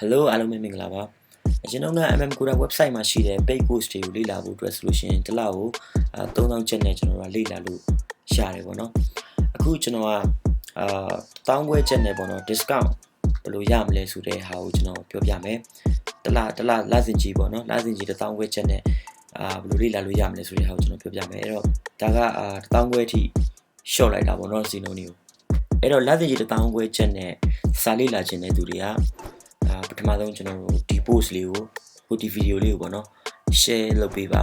Hello အားလုံးပဲမင်္ဂလာပါအကျွန်တော်က MM Cora website မှာရှိတဲ့ paid course တွေကိုလေ့လာဖို့အတွက်ဆိုလို့ရှိရင်တစ်လကိုအဲ3000ကျပ်နဲ့ကျွန်တော်ကလေ့လာလို့ရတယ်ပေါ့နော်အခုကျွန်တော်ကအာတောင်းပွဲကျပ်နဲ့ပေါ့နော် discount ဘယ်လိုရမလဲဆိုတဲ့ဟာကိုကျွန်တော်ပြောပြမယ်တစ်လတစ်လလစဉ်ကြီးပေါ့နော်လစဉ်ကြီး1000ခွဲကျပ်နဲ့အာဘယ်လိုလေ့လာလို့ရမလဲဆိုတဲ့ဟာကိုကျွန်တော်ပြောပြမယ်အဲ့တော့ဒါကအာ1000ခွဲအထိ short လိုက်တာပေါ့နော်စီနိုနီကိုအဲ့တော့လစဉ်ကြီး1000ခွဲကျပ်နဲ့စာလေ့လာခြင်းတဲ့သူတွေကအာ ပထမဆုံးကျွန်တော်တို့ဒီ post လေးကိုဟိုဒီ video လေးကိုပေါ့နော် share လုပ်ပေးပါ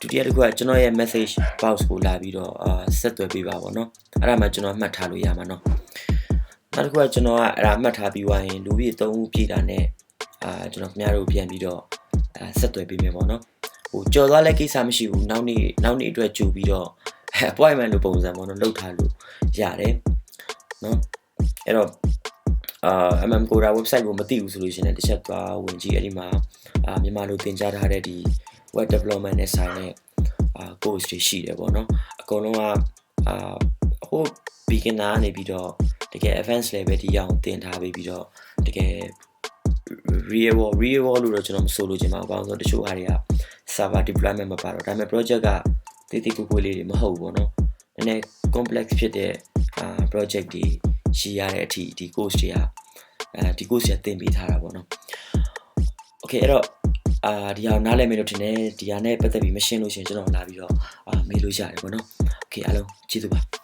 ဒုတိယတစ်ခုကကျွန်တော်ရဲ့ message box ကိုလာပြီးတော့အာဆက်သွယ်ပေးပါပေါ့နော်အဲ့ဒါမှကျွန်တော်မှတ်ထားလို့ရမှာနော်နောက်တစ်ခုကကျွန်တော်ကအဲ့ဒါမှတ်ထားပြီးွားရင်လူကြီး3ဦးပြည့်တာနဲ့အာကျွန်တော်ခင်ဗျားတို့ပြန်ပြီးတော့အာဆက်သွယ်ပေးမယ်ပေါ့နော်ဟိုကြော်သွားလဲကိစ္စမရှိဘူးနောက်နေ့နောက်နေ့အတွက်ကြိုပြီးတော့ appointment လို့ပုံစံပေါ့နော်လုပ်ထားလို့ရတယ်နော်အဲ့တော့ အာ MM Cora website ကိုမသိဘူးဆိုလို့ရှိရင်လည်းတစ်ချက်သွားဝင်ကြည့်အဲ့ဒီမှာအာမြန်မာလိုသင်ကြားထားတဲ့ဒီ web development နဲ့ဆိုင်တဲ့အာ course တွေရှိတယ်ပေါ့နော်အကုန်လုံးကအာဟို beginner ကနေပြီးတော့တကယ် advanced level ထိရအောင်သင်ထားပေးပြီးတော့တကယ် real world real world လို့တော့ကျွန်တော်မဆိုလိုချင်ပါဘူး။ဘာလို့လဲဆိုတော့တချို့ဟာတွေက server deployment မပါတော့ဒါပေမဲ့ project ကတိတိကိုကိုလေးတွေမဟုတ်ဘူးပေါ့နော်။နည်းနည်း complex ဖြစ်တဲ့အာ project တွေရှိရတဲ့အထိဒီ course တွေက အဲဒီ course တွေကသင်ပေးထားတာပေါ့နော်။ Okay အဲ့တော့အာဒီဟာနားလည်မယ်လို့ထင်တယ်ဒီဟာနဲ့ပတ်သက်ပြီးမရှင်းလို့ရှိရင်ကျွန်တော်လာပြီးတော့အာမေးလို့ရတယ်ပေါ့နော်။ Okay အားလုံးကျေးဇူးပါ